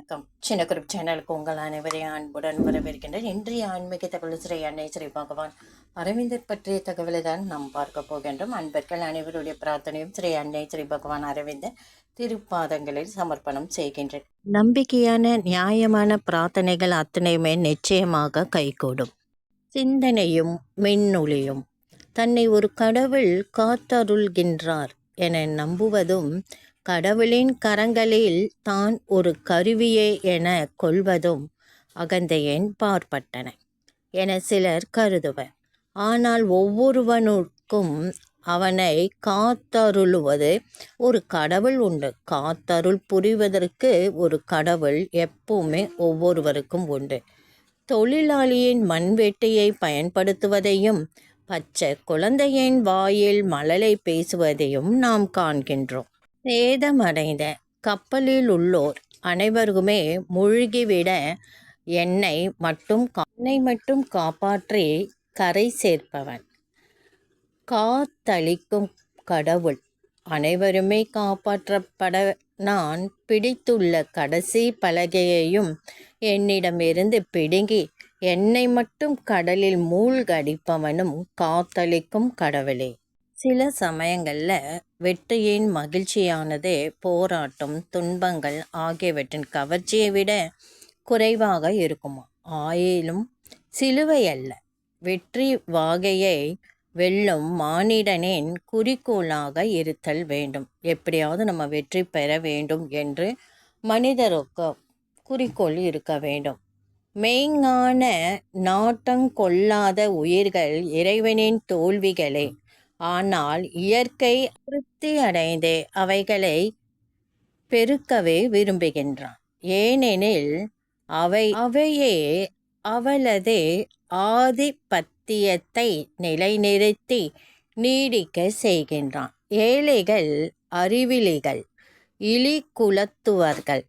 வணக்கம். சின்ன குரூப் சேனலுக்கு உங்கள் அனைவரையும் அன்புடன் வரவேற்கின்றேன். இன்றைய ஆன்மீக தகவல் ஸ்ரீ அன்னை ஸ்ரீ பகவான் அரவிந்தர் பற்றிய தகவலை தான் நாம் பார்க்க போகின்றோம். அன்பர்கள் அனைவருடைய பிரார்த்தனையும் ஸ்ரீ அன்னை ஸ்ரீ பகவான் அரவிந்தர் திருப்பாதங்களில் சமர்ப்பணம் செய்கின்றேன். நம்பிக்கையான நியாயமான பிரார்த்தனைகள் அத்தனையுமே நிச்சயமாக கைகூடும். சிந்தனையும் மின்னொளியும் தன்னை ஒரு கடவுள் காத்தருள்கின்றார் என நம்புவதும் கடவுளின் கரங்களில் தான் ஒரு கருவியே என கொள்வதும் அகந்தையின் பார்ப்பட்டன. என சிலர் கருதுவர். ஆனால் ஒவ்வொருவனுக்கும் அவனை காத்தருளுவது ஒரு கடவுள் உண்டு. காத்தருள் புரிவதற்கு ஒரு கடவுள் எப்பவுமே ஒவ்வொருவருக்கும் உண்டு. தொழிலாளியின் மண்வெட்டியை பயன்படுத்துவதையும் பச்சை குழந்தையின் வாயில் மழலை பேசுவதையும் நாம் காண்கின்றோம். சேதமடைந்த கப்பலில் உள்ளோர் அனைவருக்குமே மூழ்கிவிட என்னை மட்டும் என்னை மட்டும் காப்பாற்றி கரை சேர்ப்பவன். காத்தளிக்கும் கடவுள் அனைவருமே காப்பாற்றப்பட நான் பிடித்துள்ள கடைசி பலகையையும் என்னிடமிருந்து பிடுங்கி என்னை மட்டும் கடலில் மூழ்கடிப்பவனும் காத்தளிக்கும் கடவுளே. சில சமயங்களில் வெற்றியின் மகிழ்ச்சியானது போராட்டம் துன்பங்கள் ஆகியவற்றின் கவர்ச்சியை விட குறைவாக இருக்குமா? ஆயிலும் சிலுவை அல்ல வெற்றி வாகையை வெல்லும் மானிடனின் குறிக்கோளாக இருத்தல் வேண்டும். எப்படியாவது நம்ம வெற்றி பெற வேண்டும் என்று மனிதருக்கு குறிக்கோள் இருக்க வேண்டும். மெய்ஞான நாட்டங்கொள்ளாத உயிர்கள் இறைவனின் தோல்விகளை. ஆனால் இயற்கை திருப்தி அடைந்து அவைகளை பெருக்கவே விரும்புகின்றான். ஏனெனில் அவை அவையே அவளது ஆதிபத்தியத்தை நிலைநிறுத்தி நீடிக்க செய்கின்றான். ஏழைகள் அறிவிலிகள் இலி குலத்துவர்கள்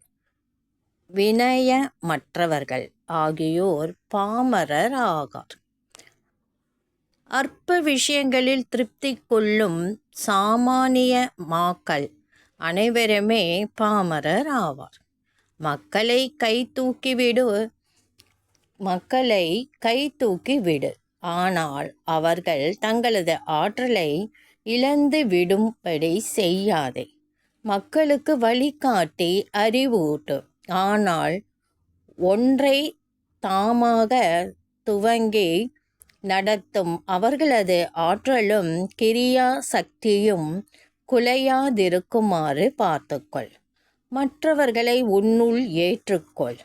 வினயமற்றவர்கள் ஆகியோர் பாமரர் ஆகார் அற்ப விஷயங்களில் திருப்தி கொள்ளும் சாமானிய மாக்கள் அனைவருமே பாமரர் ஆவார். மக்களை கை தூக்கிவிடு மக்களை கை தூக்கி விடு. ஆனால் அவர்கள் தங்களது ஆற்றலை இழந்து விடும்படி செய்யாதே. மக்களுக்கு வழிகாட்டி அறிவூட்டு. ஆனால் ஒன்றை தாமாக துவங்கி நடத்தும். அவர்களது ஆற்றலும் கிரியா சக்தியும் குலையாதிருக்குமாறு பார்த்துக்கொள். மற்றவர்களை உன்னுள் ஏற்றுக்கொள்.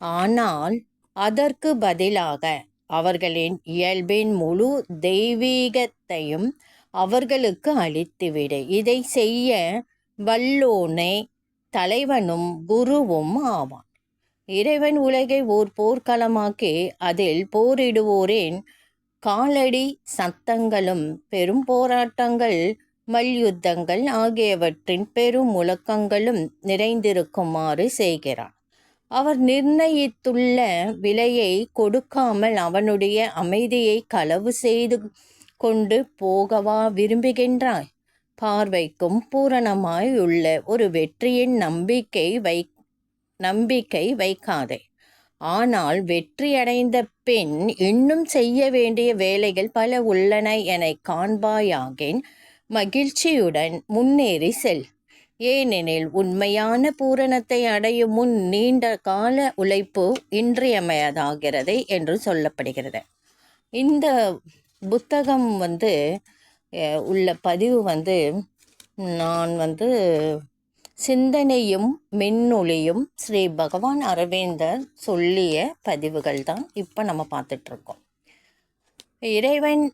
ஆனால் அதற்கு பதிலாக அவர்களின் இயல்பின் முழு தெய்வீகத்தையும் அவர்களுக்கு அளித்துவிடு. இதை செய்ய வல்லோனே தலைவனும் குருவும் ஆவான். இறைவன் உலகை ஓர் போர்க்களமாக்கி அதில் போரிடுவோரின் காலடி சத்தங்களும் பெரும் போராட்டங்கள் மல்யுத்தங்கள் ஆகியவற்றின் பெரும் முழக்கங்களும் நிறைந்திருக்குமாறு செய்கிறார். அவர் நிர்ணயித்துள்ள விலையை கொடுக்காமல் அவனுடைய அமைதியை களவு செய்து கொண்டு போகவா விரும்புகின்றாய்? பார்வைக்கும் பூரணமாய் உள்ள ஒரு வெற்றியின் நம்பிக்கை வை நம்பிக்கை வைக்காதே. ஆனால் வெற்றியடைந்த பின் இன்னும் செய்ய வேண்டிய வேலைகள் பல உள்ளன என காண்பாயாகின் மகிழ்ச்சியுடன் முன்னேறி செல். ஏனெனில் உண்மையான பூரணத்தை அடையும் முன் நீண்ட கால உழைப்பு இன்றியமையதாகிறது என்று சொல்லப்படுகிறது. இந்த புத்தகம் வந்து உள்ள பதிவு வந்து நான் வந்து சிந்தனையும் மின்னொளியும் ஸ்ரீ பகவான் அரவிந்தர் சொல்லிய பதிவுகள் தான் இப்போ நம்ம பார்த்துட்ருக்கோம். இறைவன்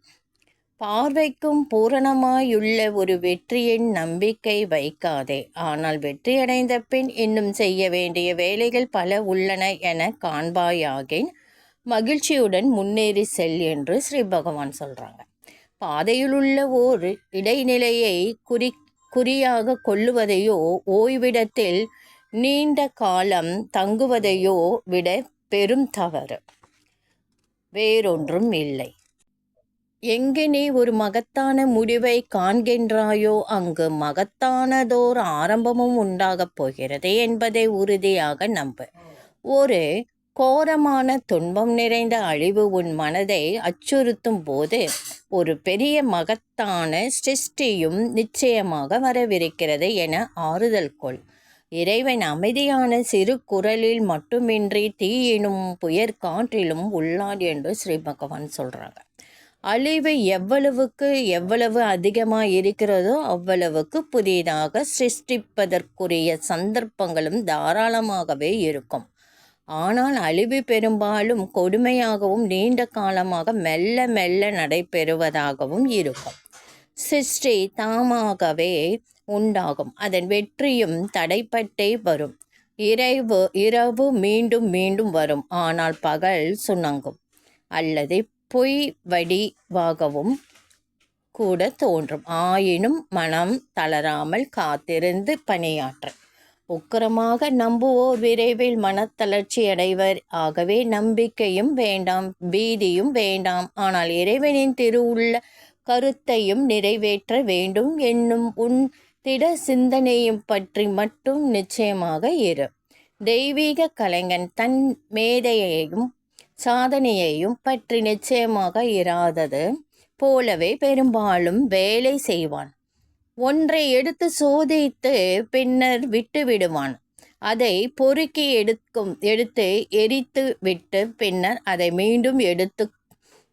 பார்வைக்கும் பூரணமாயுள்ள ஒரு வெற்றியின் நம்பிக்கை வைக்காதே. ஆனால் வெற்றியடைந்த பின் இன்னும் செய்ய வேண்டிய வேலைகள் பல உள்ளன என காண்பாயாகின் மகிழ்ச்சியுடன் முன்னேறி செல் என்று ஸ்ரீ பகவான் சொல்கிறாங்க பாதையில் உள்ள ஓர் இடைநிலையை குறி குறியாக கொள்ளுவதையோ ஓய்விடத்தில் நீண்ட காலம் தங்குவதையோ விட பெரும் தவறு. வேறொன்றும் இல்லை. எங்கே நீ ஒரு மகத்தான முடிவை காண்கின்றாயோ அங்கு மகத்தானதோர் ஆரம்பமும் உண்டாகப் போகிறது என்பதை உறுதியாக நம்பு. ஒரு கோரமான துன்பம் நிறைந்த அழிவு உன் மனதை அச்சுறுத்தும் போது ஒரு பெரிய மகத்தான சிருஷ்டியும் நிச்சயமாக வரவிருக்கிறது என ஆறுதல் கொள். இறைவன் அமைதியான சிறு குரலில் மட்டுமின்றி தீயினும் புயற் காற்றிலும் உள்ளான் என்று ஸ்ரீ பகவான் சொல்கிறாங்க அழிவு எவ்வளவுக்கு எவ்வளவு அதிகமாக இருக்கிறதோ அவ்வளவுக்கு புதிதாக சிருஷ்டிப்பதற்குரிய சந்தர்ப்பங்களும் தாராளமாகவே இருக்கும். ஆனால் அழிவு பெரும்பாலும் கொடுமையாகவும் நீண்ட காலமாக மெல்ல மெல்ல நடைபெறுவதாகவும் இருக்கும். சிருஷ்டி தாமாகவே உண்டாகும். அதன் வெற்றியும் தடைப்பட்டே வரும். இரவு இரவு மீண்டும் மீண்டும் வரும். ஆனால் பகல் சுணங்கும். அல்லது பொய் வடிவாகவும் கூட தோன்றும். ஆயினும் மனம் தளராமல் காத்திருந்து பணியாற்ற உக்கிரமாக நம்புவோர் விரைவில் மனத்தளர்ச்சி அடைவர். ஆகவே நம்பிக்கையும் வேண்டாம் பீதியும் வேண்டாம். ஆனால் இறைவனின் திருவுள்ள கருத்தையும் நிறைவேற்ற வேண்டும் என்னும் உன் திட சிந்தனையும் பற்றி மட்டும் நிச்சயமாக இரு. தெய்வீக கலைஞன் தன் மேதையையும் சாதனையையும் பற்றி நிச்சயமாக இராதது போலவே பெரும்பாலும் வேலை செய்வான். ஒன்றை எடுத்து சோதித்து பின்னர் விட்டு விடுவான். அதை பொறுக்கி எடுக்கும் எடுத்து எரித்து விட்டு பின்னர் அதை மீண்டும் எடுத்து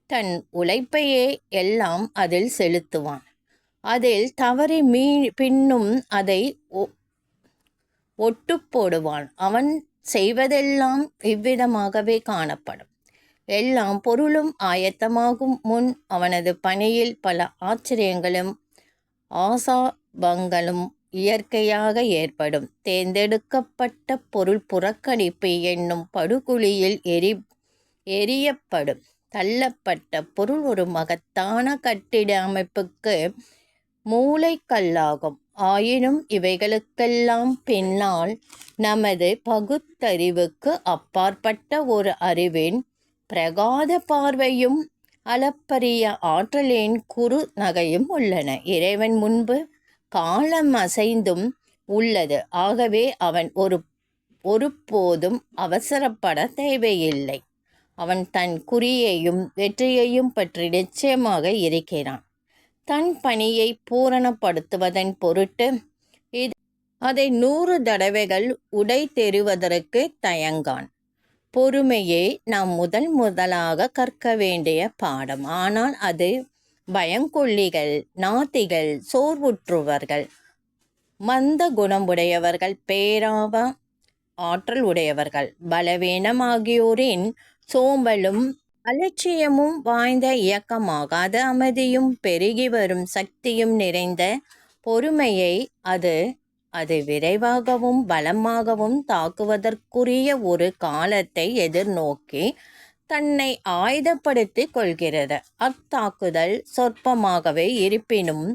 தன் உழைப்பையே எல்லாம் அதில் செலுத்துவான். அதில் தவறி மீ பின்னும் அதை ஒட்டு போடுவான். அவன் செய்வதெல்லாம் இவ்விதமாகவே காணப்படும். எல்லாம் பொருளும் ஆயத்தமாகும் முன் அவனது பணியில் பல ஆச்சரியங்களும் ஆசாபங்களும் இயற்கையாக ஏற்படும். தேர்ந்தெடுக்கப்பட்ட பொருள் புறக்கணிப்பு என்னும் படுகுழியில் எரி எரியப்படும். தள்ளப்பட்ட பொருள் ஒரு மகத்தான கட்டிட அமைப்புக்கு மூளைக்கல்லாகும். ஆயினும் இவைகளுக்கெல்லாம் பின்னால் நமது பகுத்தறிவுக்கு அப்பாற்பட்ட ஒரு அறிவின் பிரகாத பார்வையும் அளப்பரிய ஆற்றலின் குறு நகையும் உள்ளன. இறைவன் முன்பு காலம் அசைந்தும் உள்ளது. ஆகவே அவன் ஒரு ஒருபோதும் அவசரப்பட தேவையில்லை. அவன் தன் குறியையும் வெற்றியையும் பற்றி நிச்சயமாக இருக்கிறான். தன் பணியை பூரணப்படுத்துவதன் பொருட்டு இது அதை நூறு தடவைகள் உடை தெருவதற்கு தயங்கான். பொறுமையை நாம் முதல் முதலாக கற்க வேண்டிய பாடம். ஆனால் அது பயங்கொல்லிகள் நாத்திகள் சோர்வுற்றுவர்கள் மந்த குணமுடையவர்கள் பேராவ ஆற்றல் உடையவர்கள் பலவீனம் ஆகியோரின் சோம்பலும் அலட்சியமும் வாய்ந்த இயக்கமாகாத அமைதியும் பெருகி வரும் சக்தியும் நிறைந்த பொறுமையை அது அது விரைவாகவும் பலமாகவும் தாக்குவதற்குரிய ஒரு காலத்தை எதிர்நோக்கி தன்னை ஆயுதப்படுத்திக் கொள்கிறது. அத்தாக்குதல் சொற்பமாகவே இருப்பினும்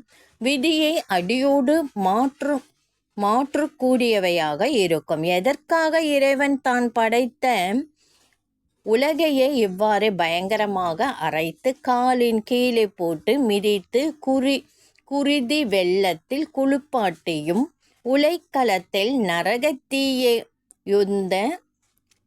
விதியை அடியோடு மாற்று மாற்றக்கூடியவையாக இருக்கும். எதற்காக இறைவன் தான் படைத்த உலகையே இவ்வாறு பயங்கரமாக அரைத்து காலின் கீழே போட்டு மிதித்து குறி குருதி வெள்ளத்தில் குளிப்பாட்டியும் உலைக்களத்தில் நரகத்தீயுந்த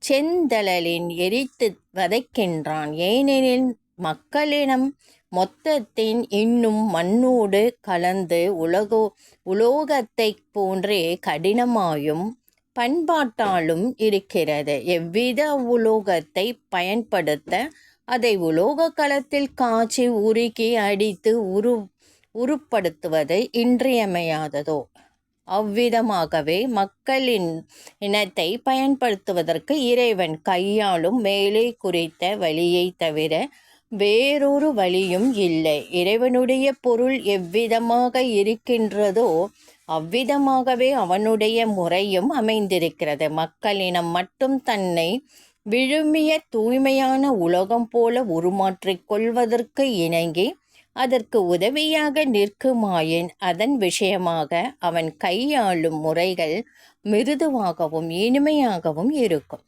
செந்தழலின் எரித்து வதைக்கின்றான். ஏனெனில் மக்களிடம் மொத்தத்தின் இன்னும் மண்ணோடு கலந்து உலகோ உலோகத்தை போன்றே கடினமாயும் பண்பாட்டாலும் இருக்கிறது. எவ்வித உலோகத்தை பயன்படுத்த அதை உலோக களத்தில் காய்ச்சி உருக்கி அடித்து உரு உருப்படுத்துவது இன்றியமையாததோ? அவ்விதமாகவே மக்களின் இனத்தை பயன்படுத்துவதற்கு இறைவன் கையாளும் மேலே குறித்த வழியை தவிர வேறொரு வழியும் இல்லை. இறைவனுடைய பொருள் எவ்விதமாக இருக்கின்றதோ அவ்விதமாகவே அவனுடைய முறையும் அமைந்திருக்கிறது. மக்களினம் மட்டும் தன்னை விழுமிய தூய்மையான உலகம் போல உருமாற்றிக் கொள்வதற்கு இணங்கி அதற்கு உதவியாக நிற்குமாயின் அதன் விஷயமாக அவன் கையாளும் முறைகள் மிருதுவாகவும் இனிமையாகவும் இருக்கும்.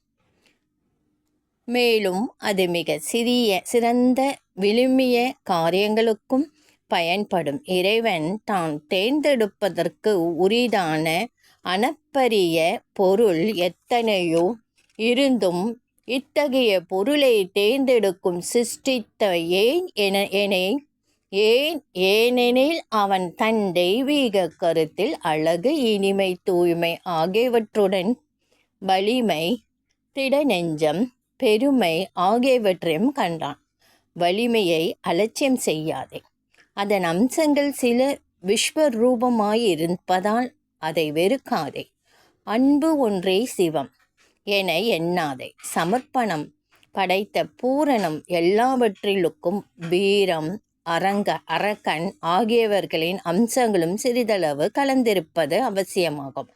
மேலும் அது மிக சிறிய சிறந்த விழுமிய காரியங்களுக்கும் பயன்படும். இறைவன் தான் தேர்ந்தெடுப்பதற்கு உரிதான அனப்பரிய பொருள் எத்தனையோ இருந்தும் இத்தகைய பொருளை தேர்ந்தெடுக்கும் சிருஷ்டித்த ஏன் என என ஏன்? ஏனெனில் அவன் தன் தெய்வீக கருத்தில் அழகு இனிமை தூய்மை ஆகியவற்றுடன் வலிமை திடநெஞ்சம் பெருமை ஆகியவற்றையும் கண்டான். வலிமையை அலட்சியம் செய்யாதே. அதன் அம்சங்கள் சில விஸ்வரூபமாயிருப்பதால் அதை வெறுக்காதே. அன்பு ஒன்றே சிவம் என எண்ணாதே. சமர்ப்பணம் படைத்த பூரணம் எல்லாவற்றிலுக்கும் வீரம் அரங்க அரக்கன் ஆகியவர்களின் அம்சங்களும் சிறிதளவு கலந்திருப்பது அவசியமாகும்.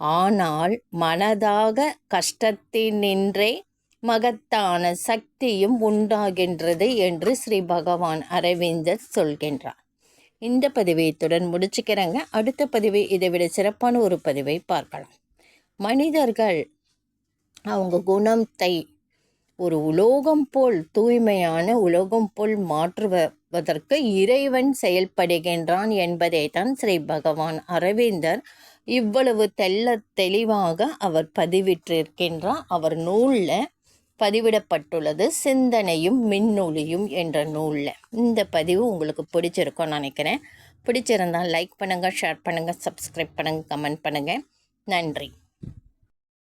ஆனால் மனதாக கஷ்டத்தினின்றே மகத்தான சக்தியும் உண்டாகின்றது என்று ஸ்ரீ பகவான் அரவிந்தர் சொல்கின்றார். இந்த பதிவை இத்துடன் முடிச்சுக்கிறேங்க. அடுத்த பதிவை இதை விட சிறப்பான ஒரு பதிவை பார்க்கலாம். மனிதர்கள் அவங்க குணத்தை ஒரு உலோகம் போல் தூய்மையான உலோகம் போல் மாற்றுவதற்கு இறைவன் செயல்படுகின்றான் என்பதை தான் ஸ்ரீ பகவான் அரவிந்தர் இவ்வளவு தெல்ல தெளிவாக அவர் பதிவிட்டிருக்கின்றார். அவர் நூலில் பதிவிடப்பட்டுள்ளது சிந்தனையும் மின்னொலியும் என்ற நூலில். இந்த பதிவு உங்களுக்கு பிடிச்சிருக்கும்னு நினைக்கிறேன். பிடிச்சிருந்தால் லைக் பண்ணுங்கள் ஷேர் பண்ணுங்கள் சப்ஸ்கிரைப் பண்ணுங்கள் கமெண்ட் பண்ணுங்கள் நன்றி.